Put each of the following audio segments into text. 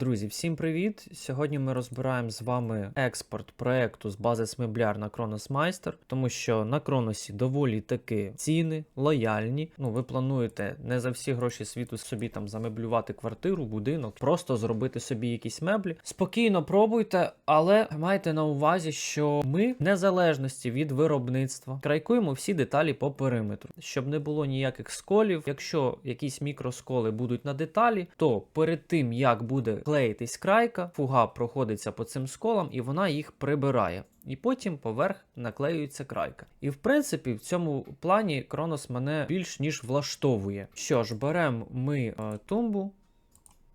Друзі, всім привіт! Сьогодні ми розбираємо з вами експорт проекту з бази Смебляр на Kronos Meister, тому що на Кроносі доволі таки ціни лояльні. Ну, ви плануєте не за всі гроші світу собі там замеблювати квартиру, будинок, просто зробити собі якісь меблі. Спокійно пробуйте, але майте на увазі, що ми, в незалежності від виробництва, крайкуємо всі деталі по периметру, щоб не було ніяких сколів. Якщо якісь мікросколи будуть на деталі, то перед тим як буде клеїтись крайка, фуга проходиться по цим сколам і вона їх прибирає. І потім поверх наклеюється крайка. І в принципі, в цьому плані Кронос мене більш ніж влаштовує. Що ж, беремо ми е, тумбу.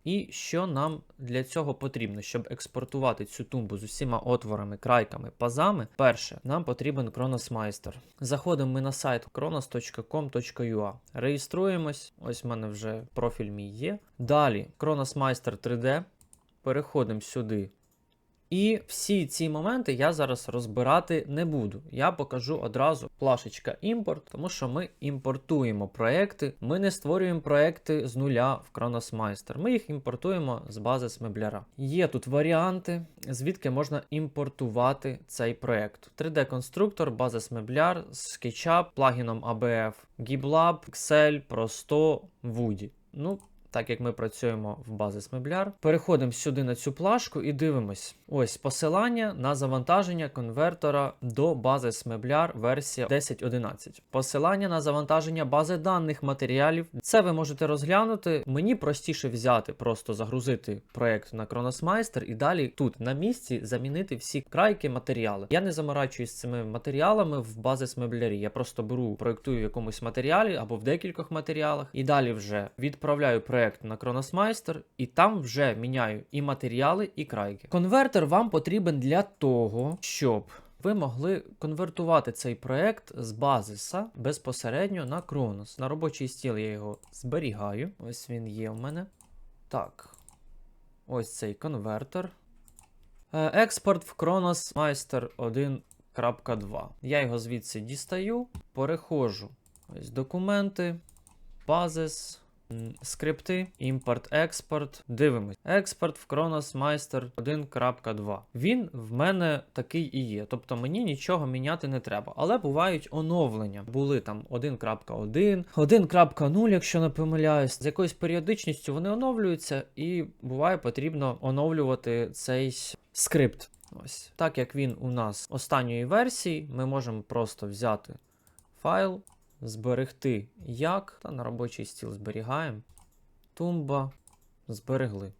І що нам для цього потрібно, щоб експортувати цю тумбу з усіма отворами, крайками, пазами? Перше, нам потрібен Кроносмайстер. Заходимо ми на сайт kronos.com.ua, реєструємось. Ось в мене вже профіль мій є. Далі Кроносмайстер Meister 3D. Переходимо сюди. І всі ці моменти я зараз розбирати не буду. Я покажу одразу плашечка імпорт, тому що ми імпортуємо проекти. Ми не створюємо проекти з нуля в Meister. Ми їх імпортуємо з бази Смебляра. Є тут варіанти, звідки можна імпортувати цей проект. 3D-конструктор, база Смебляр, SketchUp, плагіном ABF, GitLab, Excel, Просто, Woody. Ну, так як ми працюємо в базі Смебляр. Переходимо сюди на цю плашку і дивимось. Ось посилання на завантаження конвертора до бази Смебляр версія 10.11. Посилання на завантаження бази даних матеріалів. Це ви можете розглянути. Мені простіше взяти, просто загрузити проект на Meister і далі тут на місці замінити всі крайки матеріали. Я не заморачуюсь цими матеріалами в бази Смеблярі. Я просто беру, проектую в якомусь матеріалі або в декількох матеріалах, і далі вже відправляю проект на Kronos Meister, і там вже міняю і матеріали, і крайки. Конвертер вам потрібен для того, щоб ви могли конвертувати цей проект з базиса безпосередньо на Kronos. На робочий стіл я його зберігаю. Ось він є в мене. Так. Ось цей конвертер. Е, Експорт в Meister 1.2. Я його звідси дістаю, переходжу. Ось документи, базис. Скрипти, імпорт, експорт. Дивимось. Експорт в Kronos Meister 1.2. Він в мене такий і є. Тобто мені нічого міняти не треба. Але бувають оновлення. Були там 1.1, 1.0, якщо не помиляюсь. З якоюсь періодичністю вони оновлюються, і буває потрібно оновлювати цей скрипт. Ось. Так як він у нас останньої версії, ми можемо просто взяти файл зберегти як. Та на робочий стіл зберігаємо. Тумба. Зберегли.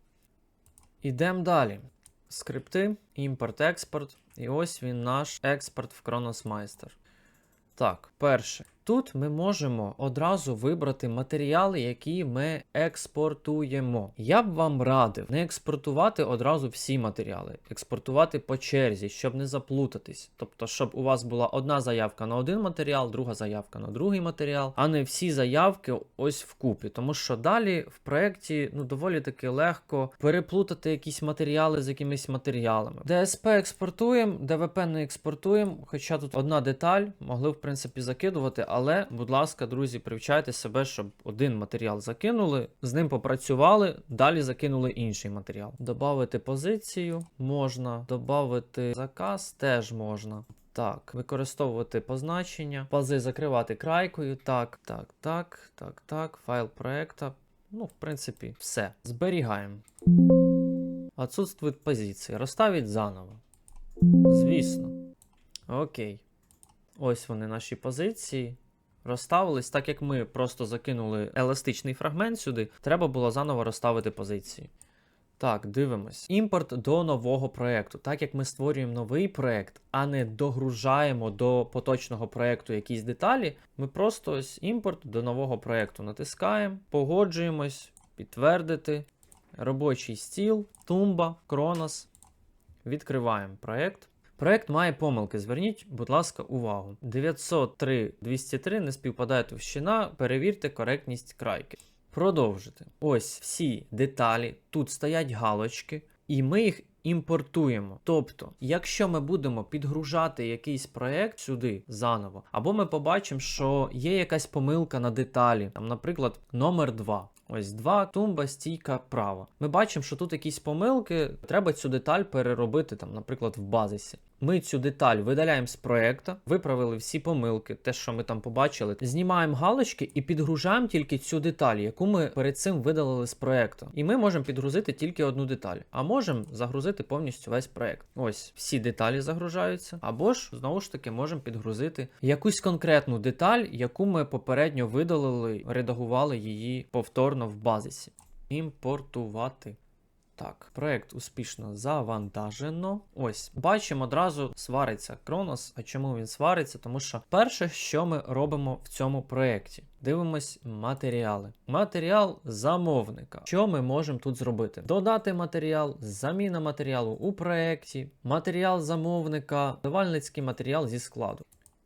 Ідемо далі. Скрипти, імпорт-експорт. І ось він наш експорт в Кроносмайстер. Так, перше. Тут ми можемо одразу вибрати матеріали, які ми експортуємо. Я б вам радив не експортувати одразу всі матеріали, експортувати по черзі, щоб не заплутатись. Тобто, щоб у вас була одна заявка на один матеріал, друга заявка на другий матеріал, а не всі заявки ось вкупі. Тому що далі в проєкті ну, доволі таки легко переплутати якісь матеріали з якимись матеріалами. DSP експортуємо, ДВП не експортуємо, хоча тут одна деталь, могли в принципі закидувати. Але, будь ласка, друзі, привчайте себе, щоб один матеріал закинули, з ним попрацювали, далі закинули інший матеріал. Добавити позицію можна, додати заказ теж можна. Так, використовувати позначення, пази закривати крайкою. Так, так, так, так, так, файл проекта. Ну, в принципі, все. Зберігаємо. Отсутствують позиції. Розставить заново. Звісно. Окей. Ось вони наші позиції. Розставились, так як ми просто закинули еластичний фрагмент сюди, треба було заново розставити позиції. Так, дивимось. Імпорт до нового проєкту. Так як ми створюємо новий проєкт, а не догружаємо до поточного проєкту якісь деталі, ми просто ось імпорт до нового проєкту натискаємо, погоджуємось, підтвердити. Робочий стіл, тумба, Кронос. Відкриваємо проєкт. Проект має помилки. Зверніть, будь ласка, увагу. 903 203 не співпадає товщина. Перевірте коректність крайки. Продовжити. Ось всі деталі. Тут стоять галочки, і ми їх імпортуємо. Тобто, якщо ми будемо підгружати якийсь проект сюди заново, або ми побачимо, що є якась помилка на деталі, там, наприклад, номер 2. Ось два, тумба, стійка, права. Ми бачимо, що тут якісь помилки. Треба цю деталь переробити, там, наприклад, в базисі. Ми цю деталь видаляємо з проекту, виправили всі помилки, те, що ми там побачили. Знімаємо галочки і підгружаємо тільки цю деталь, яку ми перед цим видалили з проекту. І ми можемо підгрузити тільки одну деталь, а можемо загрузити повністю весь проект. Ось всі деталі загружаються. Або ж знову ж таки можемо підгрузити якусь конкретну деталь, яку ми попередньо видалили, редагували її повторно в базисі. Імпортувати. Так, проект успішно завантажено. Ось, бачимо, одразу свариться Кронос. А чому він свариться? Тому що перше, що ми робимо в цьому проєкті, дивимось матеріали. Матеріал замовника. Що ми можемо тут зробити? Додати матеріал, заміна матеріалу у проєкті, матеріал замовника, давальницький матеріал зі складу.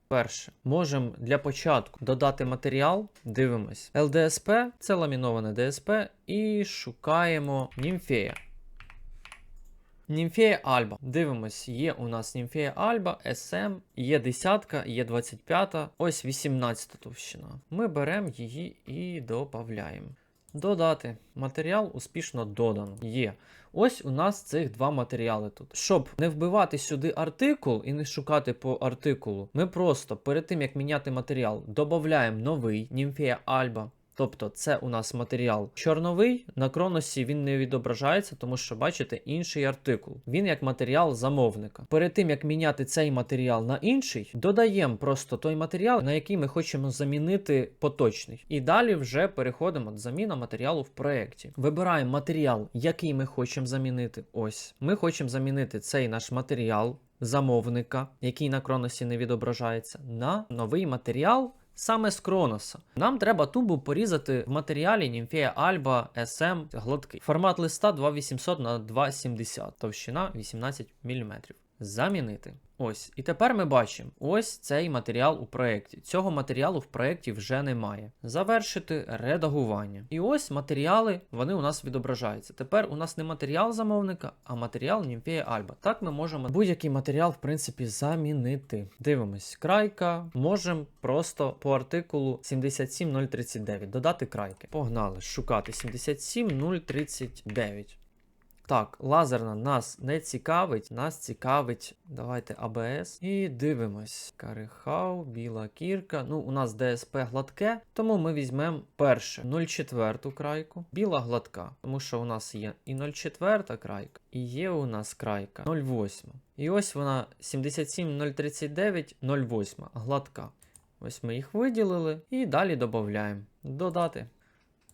Перше, можемо для початку додати матеріал, дивимось. ЛДСП це ламіноване ДСП, і шукаємо німфея. Німфея Альба. Дивимось, є у нас Німфея Альба, SM, є 10, є 25, ось 18 товщина. Ми беремо її і додаємо. Додати. Матеріал успішно додано. Є. Ось у нас цих два матеріали тут. Щоб не вбивати сюди артикул і не шукати по артикулу, ми просто перед тим як міняти матеріал, додаємо новий Німфея Альба. Тобто це у нас матеріал чорновий, на кроносі він не відображається, тому що бачите інший артикул. Він як матеріал замовника. Перед тим як міняти цей матеріал на інший, додаємо просто той матеріал, на який ми хочемо замінити поточний. І далі вже переходимо до заміна матеріалу в проєкті. Вибираємо матеріал, який ми хочемо замінити. Ось ми хочемо замінити цей наш матеріал замовника, який на кроносі не відображається, на новий матеріал. Саме з Кроноса. Нам треба тубу порізати в матеріалі Німфея Альба SM гладкий. Формат листа 2800 на 270, товщина 18 мм. Замінити. Ось. І тепер ми бачимо ось цей матеріал у проєкті. Цього матеріалу в проєкті вже немає. Завершити редагування. І ось матеріали, вони у нас відображаються. Тепер у нас не матеріал замовника, а матеріал Німфея Альба. Так ми можемо будь-який матеріал, в принципі, замінити. Дивимось, крайка. Можемо просто по артикулу 77039 додати крайки. Погнали шукати 77039. Так, лазерна нас не цікавить, нас цікавить. Давайте АБС. І дивимось. Карихау, біла кірка. Ну, у нас ДСП гладке, тому ми візьмемо перше 0,4 крайку. Біла гладка. Тому що у нас є і 0,4 крайка, і є у нас крайка 0,8. І ось вона 77039 0,8 гладка. Ось ми їх виділили і далі додаємо. Додати.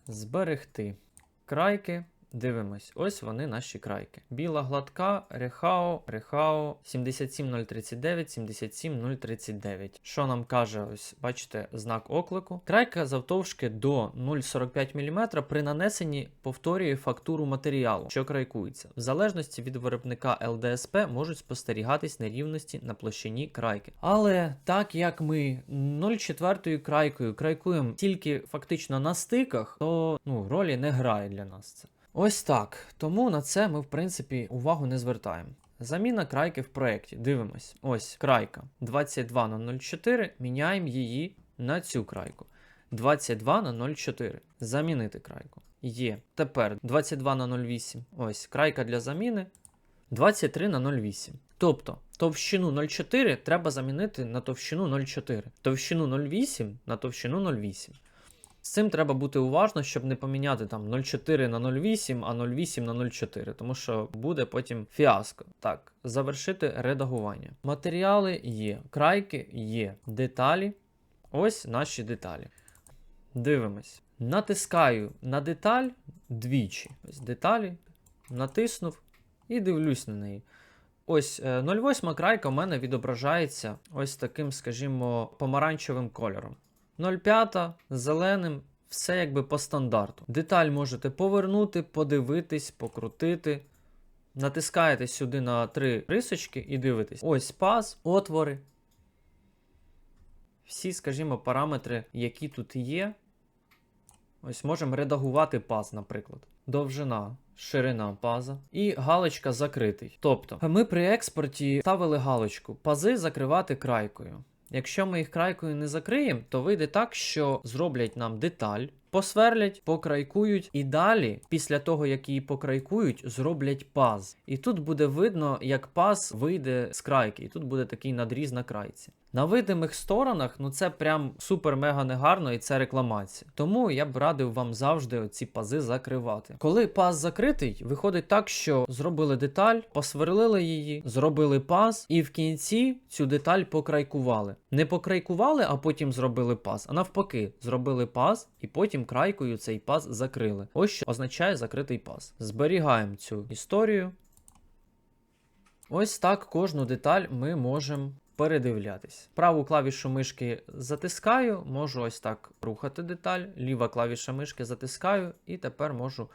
Зберегти. Крайки. Дивимось, ось вони наші крайки. Біла гладка, Рехао, Рехао 77039, 77039. Що нам каже, ось, бачите, знак оклику. Крайка завтовшки до 0,45 мм при нанесенні повторює фактуру матеріалу, що крайкується. В залежності від виробника ЛДСП можуть спостерігатись нерівності на площині крайки. Але так як ми 0,4 крайкою крайкуємо тільки фактично на стиках, то ну, ролі не грає для нас це. Ось так. Тому на це ми, в принципі, увагу не звертаємо. Заміна крайки в проєкті. Дивимось. Ось крайка 22 на 04. Міняємо її на цю крайку. 22 на 04. Замінити крайку. Є. Тепер 22 на 08. Ось крайка для заміни. 23 на 08. Тобто товщину 0,4 треба замінити на товщину 0,4. Товщину 0,8 на товщину 0,8. З цим треба бути уважно, щоб не поміняти там 0,4 на 0,8, а 0,8 на 0,4, тому що буде потім фіаско. Так, завершити редагування. Матеріали є, крайки є, деталі. Ось наші деталі. Дивимось. Натискаю на деталь двічі. Ось деталі, натиснув і дивлюсь на неї. Ось е, 0,8 крайка у мене відображається ось таким, скажімо, помаранчевим кольором. 0,5 зеленим, все якби по стандарту. Деталь можете повернути, подивитись, покрутити. Натискаєте сюди на три рисочки і дивитесь. Ось паз, отвори. Всі, скажімо, параметри, які тут є. Ось можемо редагувати паз, наприклад. Довжина, ширина паза і галочка закритий. Тобто, ми при експорті ставили галочку пази закривати крайкою. Якщо ми їх крайкою не закриємо, то вийде так, що зроблять нам деталь, Посверлять, покрайкують, і далі, після того, як її покрайкують, зроблять паз. І тут буде видно, як паз вийде з крайки, і тут буде такий надріз на крайці. На видимих сторонах, ну це прям супер-мега негарно, і це рекламація. Тому я б радив вам завжди ці пази закривати. Коли паз закритий, виходить так, що зробили деталь, посверлили її, зробили паз, і в кінці цю деталь покрайкували. Не покрайкували, а потім зробили паз, а навпаки, зробили паз і потім крайкою цей паз закрили. Ось що означає закритий паз. Зберігаємо цю історію. Ось так кожну деталь ми можемо передивлятись. Праву клавішу мишки затискаю, можу ось так рухати деталь, ліва клавіша мишки затискаю, і тепер можу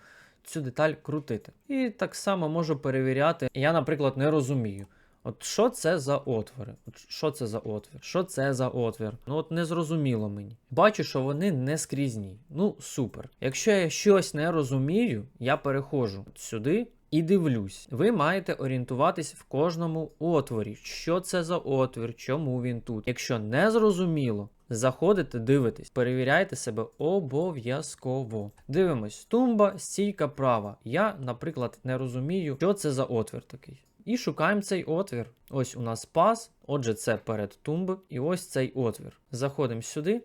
цю деталь крутити. І так само можу перевіряти. Я, наприклад, не розумію. От що це за отвори? От що це за отвір? Що це за отвір? Ну от не зрозуміло мені. Бачу, що вони не скрізні. Ну, супер. Якщо я щось не розумію, я переходжу сюди і дивлюсь. Ви маєте орієнтуватись в кожному отворі. Що це за отвір, чому він тут. Якщо не зрозуміло, заходите, дивитесь, перевіряйте себе обов'язково. Дивимось, тумба, стійка права. Я, наприклад, не розумію, що це за отвір такий. І шукаємо цей отвір. Ось у нас паз, отже, це перед тумби, і ось цей отвір. Заходимо сюди.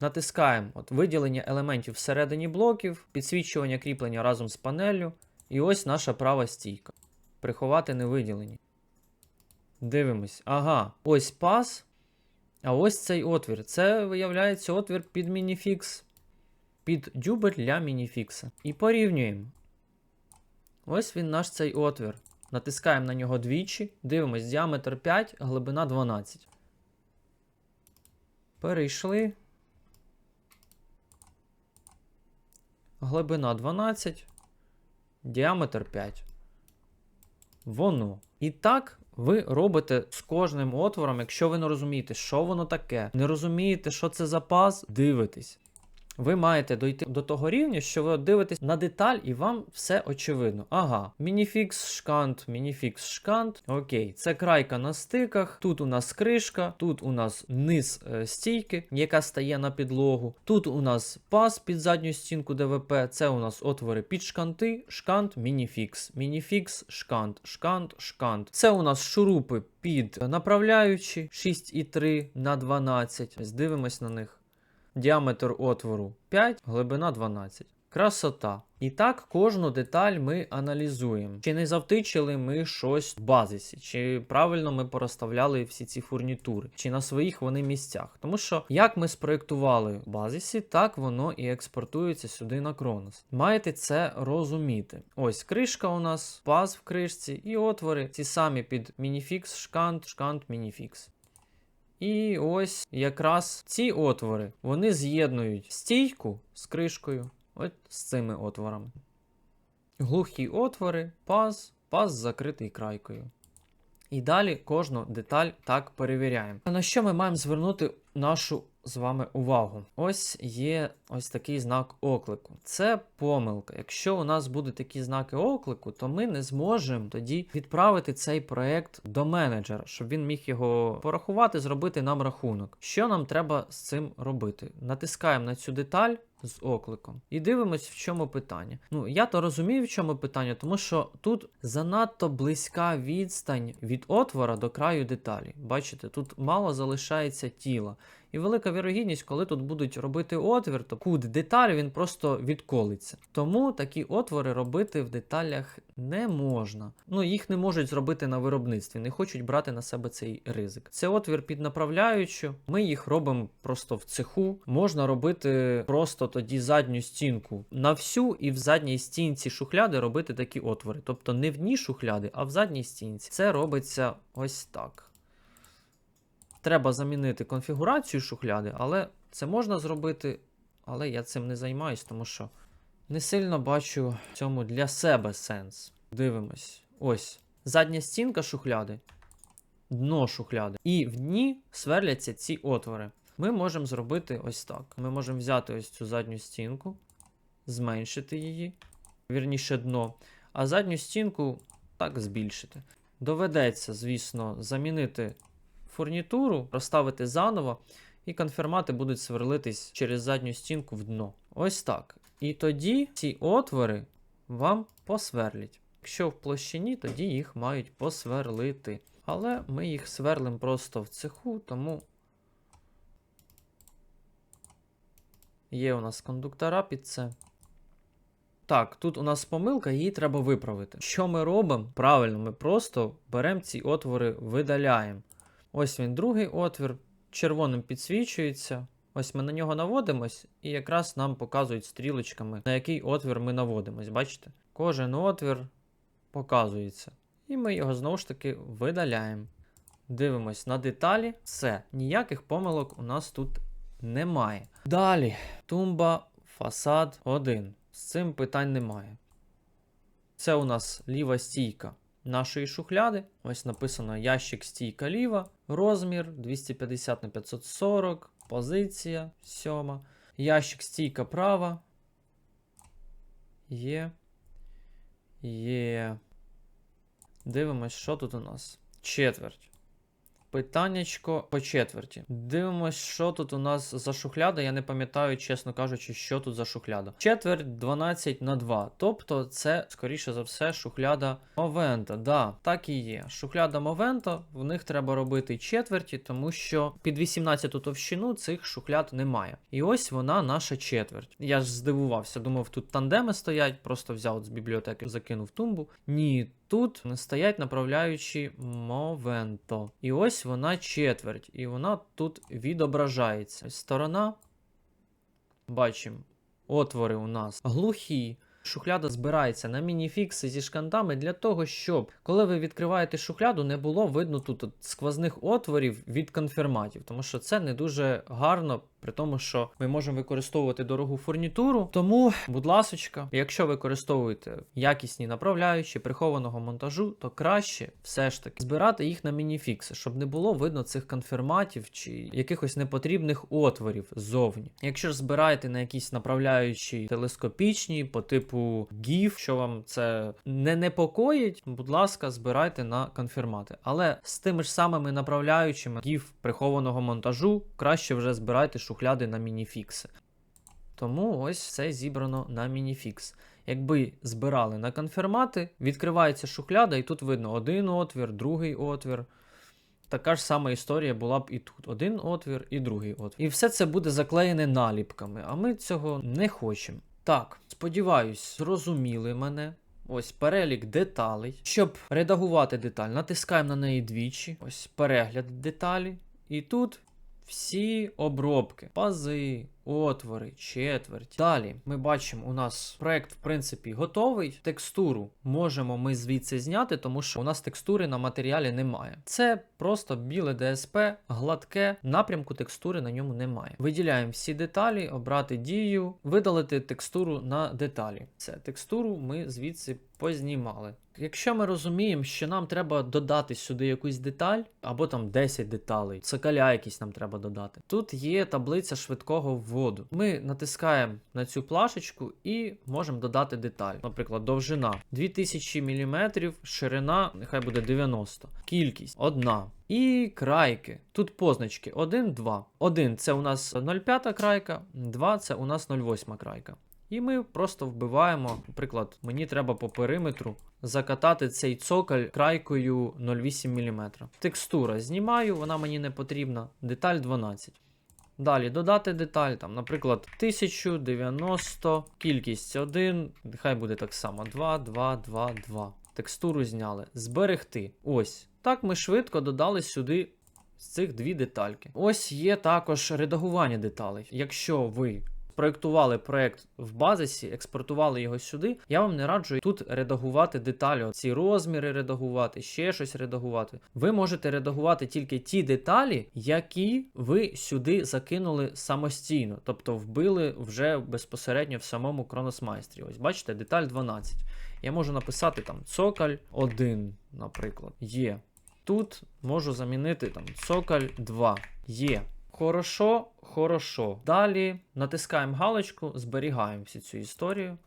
Натискаємо от, виділення елементів всередині блоків, підсвічування кріплення разом з панеллю. І ось наша права стійка. Приховати невиділені. Дивимось. Ага, ось паз. А ось цей отвір. Це виявляється отвір під мініфікс. Під дюбель для мініфікса. І порівнюємо. Ось він наш цей отвір. Натискаємо на нього двічі. Дивимось, діаметр 5, глибина 12. Перейшли. Глибина 12. Діаметр 5. Воно. І так ви робите з кожним отвором, якщо ви не розумієте, що воно таке, не розумієте, що це за паз, дивитесь. Ви маєте дойти до того рівня, що ви дивитесь на деталь, і вам все очевидно. Ага, мініфікс шкант, мініфікс шкант. Окей, це крайка на стиках. Тут у нас кришка, тут у нас низ е, стійки, яка стає на підлогу. Тут у нас паз під задню стінку ДВП. Це у нас отвори під шканти, шкант, мініфікс, мініфікс, шкант, шкант, шкант. Це у нас шурупи під направляючі 6,3 на 12. Ось Дивимось на них. Діаметр отвору 5, глибина 12. Красота. І так кожну деталь ми аналізуємо. Чи не завтичили ми щось в базисі, чи правильно ми порозставляли всі ці фурнітури, чи на своїх вони місцях. Тому що як ми спроєктували в базисі, так воно і експортується сюди на Кронос. Маєте це розуміти. Ось кришка у нас, паз в кришці і отвори, ці самі під мініфікс, шкант, шкант, мініфікс. І ось якраз ці отвори вони з'єднують стійку з кришкою, от з цими отворами. Глухі отвори, паз, паз закритий крайкою. І далі кожну деталь так перевіряємо. На що ми маємо звернути нашу з вами увагу? Ось є ось такий знак оклику. Це помилка. Якщо у нас будуть такі знаки оклику, то ми не зможемо тоді відправити цей проект до менеджера, щоб він міг його порахувати, зробити нам рахунок. Що нам треба з цим робити? Натискаємо на цю деталь. З окликом. І дивимось, в чому питання. Ну, я то розумію, в чому питання, тому що тут занадто близька відстань від отвора до краю деталі. Бачите, тут мало залишається тіла. І велика вірогідність, коли тут будуть робити отвір, то кут деталі він просто відколиться. Тому такі отвори робити в деталях не можна. Ну, їх не можуть зробити на виробництві, не хочуть брати на себе цей ризик. Це отвір під направляючу. Ми їх робимо просто в цеху. Можна робити просто тоді задню стінку на всю, і в задній стінці шухляди робити такі отвори. Тобто не в дні шухляди, а в задній стінці. Це робиться ось так. Треба замінити конфігурацію шухляди, але це можна зробити. Але я цим не займаюсь, тому що не сильно бачу в цьому для себе сенс. Дивимось. Ось. Задня стінка шухляди, дно шухляди. І в дні сверляться ці отвори. Ми можемо зробити ось так. Ми можемо взяти ось цю задню стінку, зменшити її, вірніше дно, а задню стінку так збільшити. Доведеться, звісно, замінити фурнітуру, розставити заново, і конфірмати будуть сверлитись через задню стінку в дно. Ось так. І тоді ці отвори вам посверлять. Якщо в площині, тоді їх мають посверлити. Але ми їх сверлимо просто в цеху, тому є у нас кондуктора під це. Так, тут у нас помилка, її треба виправити. Що ми робимо? Правильно, ми просто беремо ці отвори, видаляємо. Ось він, другий отвір, червоним підсвічується. Ось ми на нього наводимось, і якраз нам показують стрілочками, на який отвір ми наводимось. Бачите? Кожен отвір показується. І ми його знову ж таки видаляємо. Дивимось на деталі. Все, ніяких помилок у нас тут немає. Далі, тумба, фасад 1. З цим питань немає. Це у нас ліва стійка нашої шухляди. Ось написано ящик стійка ліва, розмір 250 на 540, позиція 7. Ящик стійка права. Є. Є. Дивимось, що тут у нас. Четверть. Питаннячко по четверті. Дивимось, що тут у нас за шухляда. Я не пам'ятаю, чесно кажучи, що тут за шухляда. Четверть 12 на 2. Тобто, це, скоріше за все, шухляда Мовента. Да, так і є. Шухляда Мовента, в них треба робити четверті, тому що під 18 товщину цих шухляд немає. І ось вона наша четверть. Я ж здивувався, думав, тут тандеми стоять, просто взяв з бібліотеки, закинув тумбу. Ні, тут стоять направляючі Мовенто. І ось вона четверть, і вона тут відображається. Сторона. Бачимо, отвори у нас глухі. Шухляда збирається на мініфікси зі шкантами для того, щоб коли ви відкриваєте шухляду, не було видно тут сквозних отворів від конфірматів, тому що це не дуже гарно, при тому, що ми можемо використовувати дорогу фурнітуру. Тому, будь ласочка, якщо використовуєте якісні направляючі прихованого монтажу, то краще все ж таки збирати їх на мініфікси, щоб не було видно цих конфірматів чи якихось непотрібних отворів ззовні. Якщо ж збираєте на якісь направляючі телескопічні по типу GIF, що вам це не непокоїть, будь ласка, збирайте на конфірмати. Але з тими ж самими направляючими GIF прихованого монтажу краще вже збирайте шухляди на мініфікси. Тому ось все зібрано на мініфікс. Якби збирали на конфірмати, відкривається шухляда, і тут видно один отвір, другий отвір. Така ж сама історія була б і тут: один отвір і другий отвір. І все це буде заклеєне наліпками, а ми цього не хочемо. Так, сподіваюсь, зрозуміли мене. Ось перелік деталей. Щоб редагувати деталь, натискаємо на неї двічі. Ось перегляд деталі. І тут всі обробки, пази, отвори, четверть. Далі ми бачимо, у нас проект, в принципі, готовий. Текстуру можемо ми звідси зняти, тому що у нас текстури на матеріалі немає. Це просто біле ДСП, гладке, напрямку текстури на ньому немає. Виділяємо всі деталі, обрати дію, видалити текстуру на деталі. Це текстуру ми звідси познімали. Якщо ми розуміємо, що нам треба додати сюди якусь деталь, або там 10 деталей, цикаля якісь нам треба додати. Тут є таблиця швидкого вводу. Ми натискаємо на цю плашечку і можемо додати деталь. Наприклад, довжина 2000 мм, ширина, нехай буде 90, кількість одна. І крайки. Тут позначки 1, 2. 1 це у нас 0,5 крайка, 2 це у нас 0,8 крайка. І ми просто вбиваємо, наприклад, мені треба по периметру закатати цей цоколь крайкою 0,8 мм. Текстура знімаю, вона мені не потрібна. Деталь 12. Далі додати деталь, там, наприклад, 1090, кількість 1, нехай буде так само: 2, 2, 2, 2. Текстуру зняли. Зберегти. Ось. Так ми швидко додали сюди з цих дві детальки. Ось є також редагування деталей. Якщо ви проєктували проєкт в базисі, експортували його сюди, я вам не раджу тут редагувати деталі, ці розміри редагувати, ще щось редагувати. Ви можете редагувати тільки ті деталі, які ви сюди закинули самостійно, тобто вбили вже безпосередньо в самому Кроносмайстрі. Ось бачите, деталь 12. Я можу написати там цокаль 1, наприклад, є. Тут можу замінити там цокаль 2. Є. Хорошо, хорошо. Далі натискаємо галочку, зберігаємо всю цю історію.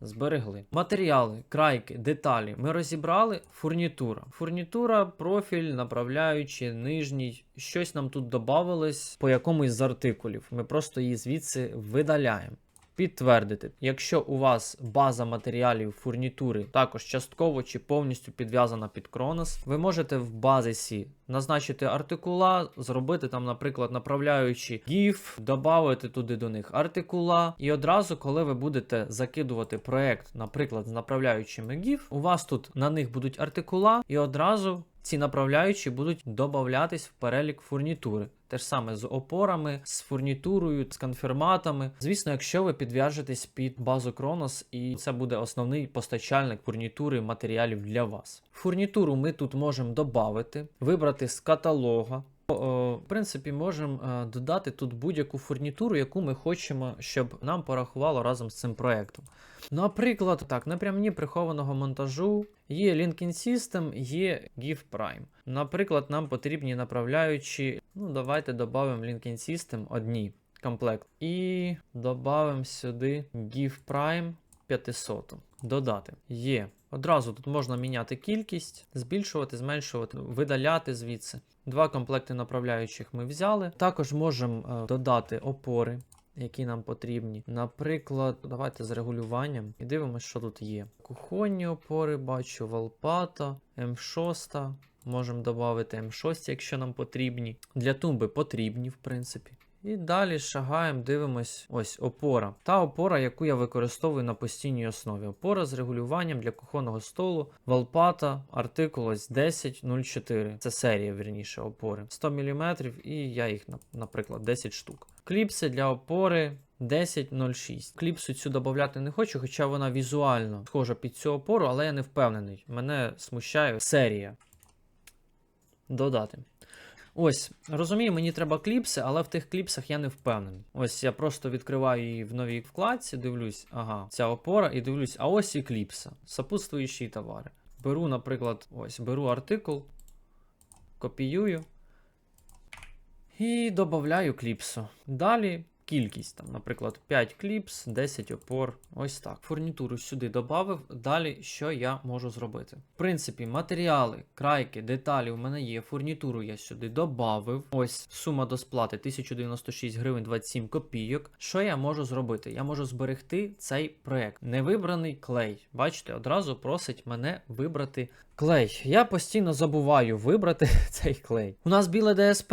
Зберегли. Матеріали, крайки, деталі. Ми розібрали. Фурнітура. Фурнітура, профіль, направляючи, нижній. Щось нам тут додавалось по якомусь з артикулів. Ми просто її звідси видаляємо. Підтвердити. Якщо у вас база матеріалів фурнітури також частково чи повністю підв'язана під Кронос, ви можете в базисі назначити артикула, зробити там, наприклад, направляючи GIF, додати туди до них артикула. І одразу, коли ви будете закидувати проект, наприклад, з направляючими GIF, у вас тут на них будуть артикула, і одразу ці направляючі будуть додатись в перелік фурнітури. Те ж саме з опорами, з фурнітурою, з конферматами. Звісно, якщо ви підв'яжетесь під базу Кронос, і це буде основний постачальник фурнітури матеріалів для вас. Фурнітуру ми тут можемо додати, вибрати з каталога. О, В принципі, можемо е, додати тут будь-яку фурнітуру, яку ми хочемо, щоб нам порахувало разом з цим проектом. Наприклад, так, на прямні прихованого монтажу є Linkin System, є GIF Prime. Наприклад, нам потрібні направляючі. Ну, давайте додамо Linkin System одні комплект. І додамо сюди GIF Prime 500. Додати. Є. Одразу тут можна міняти кількість, збільшувати, зменшувати, видаляти звідси. Два комплекти направляючих ми взяли. Також можемо е, додати опори, які нам потрібні. Наприклад, давайте з регулюванням і дивимося, що тут є. Кухонні опори, бачу, Валпата, М6. Можемо додати М6, якщо нам потрібні. Для тумби потрібні, в принципі. І далі шагаємо, дивимось, ось опора. Та опора, яку я використовую на постійній основі. Опора з регулюванням для кухонного столу, Валпата, артикул ось 1004. Це серія, вірніше, опори. 100 мм, і я їх, наприклад, 10 штук. Кліпси для опори 10.06. Кліпсу цю додати не хочу, хоча вона візуально схожа під цю опору, але я не впевнений. Мене смущає серія. Додати. Ось, розумію, мені треба кліпси, але в тих кліпсах я не впевнений. Ось я просто відкриваю її в новій вкладці, дивлюсь, ага, ця опора, і дивлюсь, а ось і кліпса. Сопутствуючі товари. Беру, наприклад, ось, беру артикул, копіюю і додаю кліпсу. Далі кількість, там, наприклад, 5 кліпс, 10 опор. Ось так. Фурнітуру сюди додав. Далі що я можу зробити? В принципі, матеріали, крайки, деталі у мене є. Фурнітуру я сюди додав. Ось сума до сплати 1096 гривень 27 копійок. Що я можу зробити? Я можу зберегти цей проект. Невибраний клей. Бачите, одразу просить мене вибрати клей. Я постійно забуваю вибрати цей клей. У нас біле ДСП.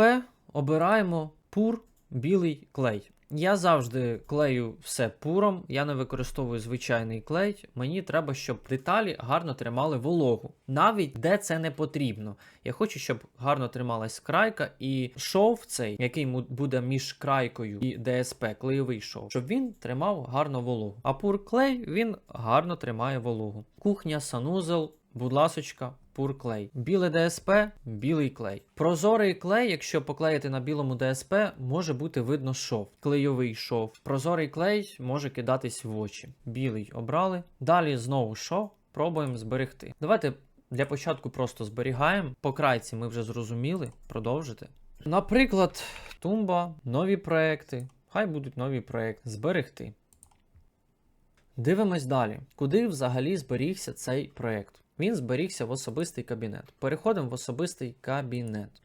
Обираємо пур білий клей. Я завжди клею все пуром, я не використовую звичайний клей. Мені треба, щоб деталі гарно тримали вологу, навіть де це не потрібно. Я хочу, щоб гарно трималась крайка і шов цей, який буде між крайкою і ДСП, клейовий шов, щоб він тримав гарно вологу. А пур клей він гарно тримає вологу. Кухня, санузел, будь ласочка, пур клей. Біле ДСП, білий клей. Прозорий клей, якщо поклеїти на білому ДСП, може бути видно шов. Клейовий шов. Прозорий клей може кидатись в очі. Білий обрали. Далі знову шов. Пробуємо зберегти. Давайте для початку просто зберігаємо. По крайці ми вже зрозуміли. Продовжити. Наприклад, тумба, нові проекти. Хай будуть нові проекти. Зберегти. Дивимось далі, куди взагалі зберігся цей проект. Він зберігся в особистий кабінет. Переходимо в особистий кабінет.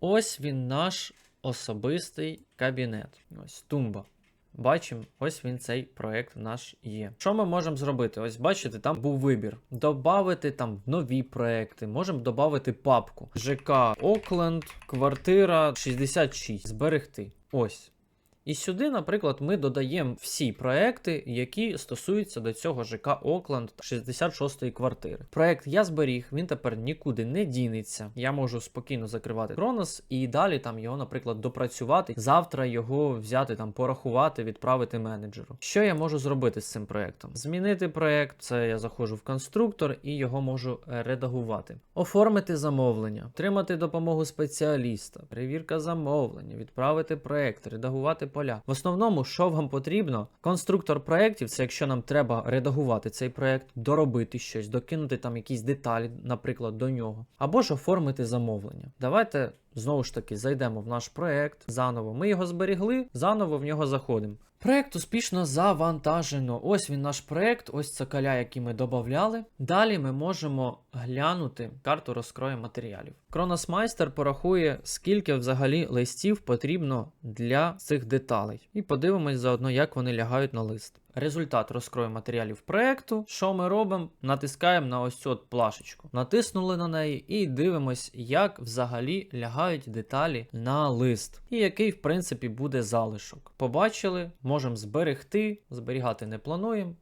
Ось він наш особистий кабінет. Ось тумба. Бачимо, ось він цей проект наш є. Що ми можемо зробити? Ось бачите, там був вибір. Добавити там нові проекти. Можемо додати папку. ЖК Окленд, квартира 66. Зберегти. Ось. І сюди, наприклад, ми додаємо всі проекти, які стосуються до цього ЖК Окленд 66-ї квартири. Проект я зберіг, він тепер нікуди не дінеться. Я можу спокійно закривати Кронос і далі там його, наприклад, допрацювати. Завтра його взяти там, порахувати, відправити менеджеру. Що я можу зробити з цим проектом? Змінити проект, це я заходжу в конструктор і його можу е, редагувати. Оформити замовлення, отримати допомогу спеціаліста, перевірка замовлення, відправити проект, редагувати поля. В основному, що вам потрібно, конструктор проєктів, це якщо нам треба редагувати цей проєкт, доробити щось, докинути там якісь деталі, наприклад, до нього, або ж оформити замовлення. Давайте знову ж таки зайдемо в наш проєкт заново. Ми його зберігли, заново в нього заходимо. Проект успішно завантажено. Ось він наш проект, ось це каля, які ми додавали. Далі ми можемо глянути карту розкрою матеріалів. Кроносмайстер порахує, скільки взагалі листів потрібно для цих деталей. І подивимось заодно, як вони лягають на лист. Результат розкрою матеріалів проекту. Що ми робимо? Натискаємо на ось цю от плашечку. Натиснули на неї і дивимось, як взагалі лягають деталі на лист, і який, в принципі, буде залишок. Побачили, можемо зберегти, зберігати не плануємо.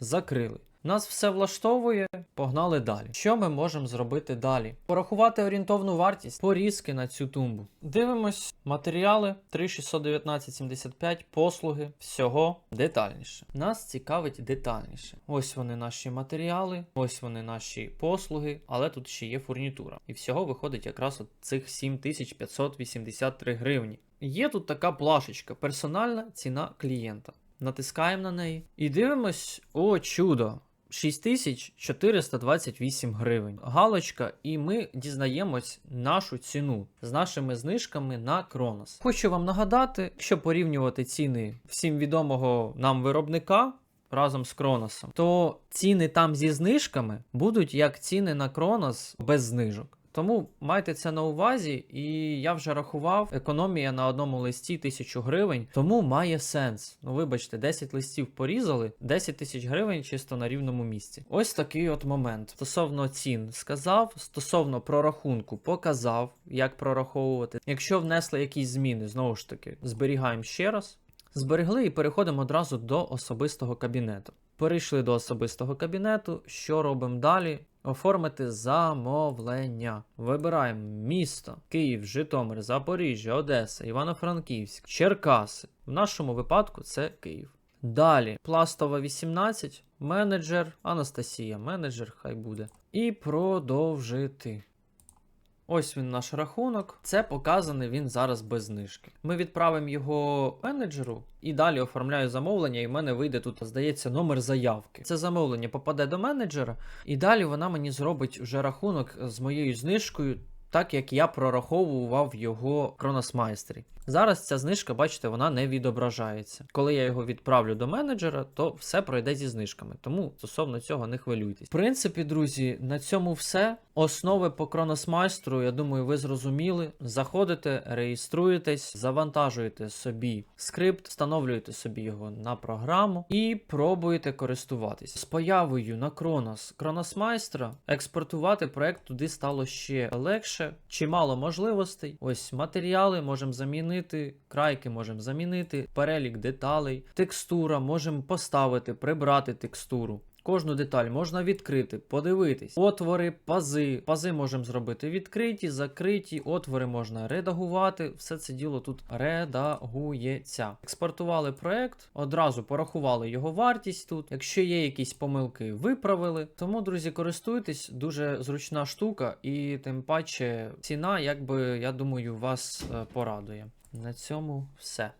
Закрили. Нас все влаштовує, погнали далі. Що ми можемо зробити далі? Порахувати орієнтовну вартість порізки на цю тумбу. Дивимось матеріали 3,619,75, послуги, всього детальніше. Нас цікавить детальніше. Ось вони наші матеріали, ось вони наші послуги, але тут ще є фурнітура. І всього виходить якраз от цих 7583 гривні. Є тут така плашечка, персональна ціна клієнта. Натискаємо на неї і дивимось, о чудо! 6428 гривень. Галочка, і ми дізнаємось нашу ціну з нашими знижками на Кронос. Хочу вам нагадати, якщо порівнювати ціни всім відомого нам виробника. Разом з Кроносом, то ціни там зі знижками будуть як ціни на Кронос без знижок. Тому майте це на увазі, і я вже рахував, економія на одному листі 1000 гривень, тому має сенс. Ну, вибачте, 10 листів порізали, 10 тисяч гривень чисто на рівному місці. Ось такий от момент. Стосовно цін сказав, стосовно прорахунку показав, як прораховувати. Якщо внесли якісь зміни, знову ж таки, зберігаємо ще раз. Зберегли і переходимо одразу до особистого кабінету. Перейшли до особистого кабінету. Що робимо далі? Оформити замовлення. Вибираємо місто: Київ, Житомир, Запоріжжя, Одеса, Івано-Франківськ, Черкаси. В нашому випадку це Київ. Далі Пластова 18, менеджер, Анастасія, менеджер, хай буде. І продовжити. Ось він наш рахунок. Це показаний він зараз без знижки. Ми відправимо його менеджеру і далі оформляю замовлення, і в мене вийде тут, здається, номер заявки. Це замовлення попаде до менеджера, і далі вона мені зробить вже рахунок з моєю знижкою. Так як я прораховував його в Кроносмайстері. Зараз ця знижка, бачите, вона не відображається. Коли я його відправлю до менеджера, то все пройде зі знижками. Тому стосовно цього не хвилюйтесь. В принципі, друзі, на цьому все. Основи по Кроносмайстру, я думаю, ви зрозуміли. Заходите, реєструєтесь, завантажуєте собі скрипт, встановлюєте собі його на програму і пробуєте користуватись. З появою на Кронос Кроносмайстра експортувати проект туди стало ще легше, чимало можливостей. Ось матеріали можемо замінити, крайки можемо замінити, перелік деталей, текстура можемо поставити, прибрати текстуру. Кожну деталь можна відкрити, подивитись. Отвори, пази. Пази можемо зробити відкриті, закриті, отвори можна редагувати. Все це діло тут редагується. Експортували проект, одразу порахували його вартість тут. Якщо є якісь помилки, виправили. Тому, друзі, користуйтесь, дуже зручна штука, і тим паче ціна, якби я думаю, вас е, порадує. На цьому все.